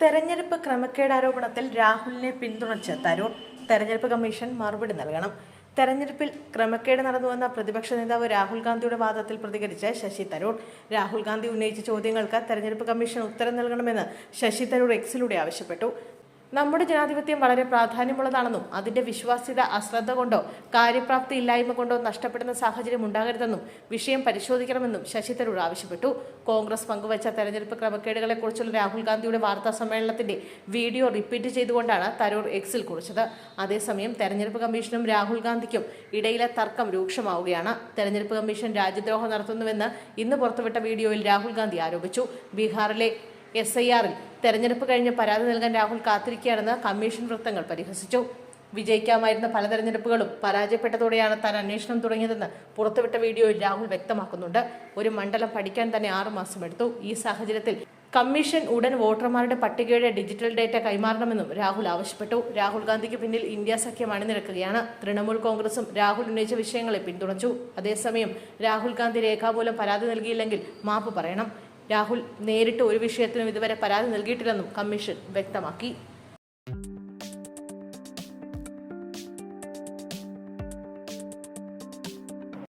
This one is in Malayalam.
തെരഞ്ഞെടുപ്പ് ക്രമക്കേട് ആരോപണത്തിൽ രാഹുലിനെ പിന്തുണച്ച് തരൂർ തെരഞ്ഞെടുപ്പ് കമ്മീഷൻ മറുപടി നൽകണം. തെരഞ്ഞെടുപ്പിൽ ക്രമക്കേട് നടന്നുവെന്ന പ്രതിപക്ഷ നേതാവ് രാഹുൽ ഗാന്ധിയുടെ വാദത്തിൽ പ്രതികരിച്ച് ശശി തരൂർ. രാഹുൽ ഗാന്ധി ഉന്നയിച്ച ചോദ്യങ്ങൾക്ക് തെരഞ്ഞെടുപ്പ് കമ്മീഷൻ ഉത്തരം നൽകണമെന്ന് ശശി തരൂർ എക്സിലൂടെ ആവശ്യപ്പെട്ടു. നമ്മുടെ ജനാധിപത്യം വളരെ പ്രാധാന്യമുള്ളതാണെന്നും അതിന്റെ വിശ്വാസ്യത അശ്രദ്ധ കൊണ്ടോ കാര്യപ്രാപ്തി ഇല്ലായ്മ കൊണ്ടോ നഷ്ടപ്പെടുന്ന സാഹചര്യം ഉണ്ടാകരുതെന്നും വിഷയം പരിശോധിക്കണമെന്നും ശശി തരൂർ ആവശ്യപ്പെട്ടു. കോൺഗ്രസ് പങ്കുവച്ച തെരഞ്ഞെടുപ്പ് ക്രമക്കേടുകളെക്കുറിച്ചുള്ള രാഹുൽ ഗാന്ധിയുടെ വാർത്താ സമ്മേളനത്തിന്റെ വീഡിയോ റിപ്പീറ്റ് ചെയ്തുകൊണ്ടാണ് തരൂർ എക്സിൽ കുറിച്ചത്. അതേസമയം തെരഞ്ഞെടുപ്പ് കമ്മീഷനും രാഹുൽ ഗാന്ധിക്കും ഇടയിലെ തർക്കം രൂക്ഷമാവുകയാണ്. തെരഞ്ഞെടുപ്പ് കമ്മീഷൻ രാജ്യദ്രോഹം നടത്തുന്നുവെന്ന് ഇന്ന് പുറത്തുവിട്ട വീഡിയോയിൽ രാഹുൽ ഗാന്ധി ആരോപിച്ചു. ബീഹാറിലെ എസ് ഐ ആറിൽ തെരഞ്ഞെടുപ്പ് കഴിഞ്ഞ് പരാതി നൽകാൻ രാഹുൽ കാത്തിരിക്കുകയാണെന്ന് കമ്മീഷൻ വൃത്തങ്ങൾ പരിഹസിച്ചു. വിജയിക്കാമായിരുന്ന പല തെരഞ്ഞെടുപ്പുകളും പരാജയപ്പെട്ടതോടെയാണ് താൻ അന്വേഷണം തുടങ്ങിയതെന്ന് പുറത്തുവിട്ട വീഡിയോയിൽ രാഹുൽ വ്യക്തമാക്കുന്നുണ്ട്. ഒരു മണ്ഡലം പഠിക്കാൻ തന്നെ ആറു മാസം എടുത്തു. ഈ സാഹചര്യത്തിൽ കമ്മീഷൻ ഉടൻ വോട്ടർമാരുടെ പട്ടികയുടെ ഡിജിറ്റൽ ഡേറ്റ കൈമാറണമെന്നും രാഹുൽ ആവശ്യപ്പെട്ടു. രാഹുൽ ഗാന്ധിക്ക് പിന്നിൽ ഇന്ത്യ സഖ്യം അണിനിരക്കുകയാണ്. തൃണമൂൽ കോൺഗ്രസും രാഹുൽ ഉന്നയിച്ച വിഷയങ്ങളെ പിന്തുണച്ചു. അതേസമയം രാഹുൽ ഗാന്ധി രേഖാമൂലം പരാതി നൽകിയില്ലെങ്കിൽ മാപ്പ് പറയണം. രാഹുൽ നേരിട്ട് ഒരു വിഷയത്തിനും ഇതുവരെ പരാതി നൽകിയിട്ടില്ലെന്നും കമ്മീഷൻ വ്യക്തമാക്കി.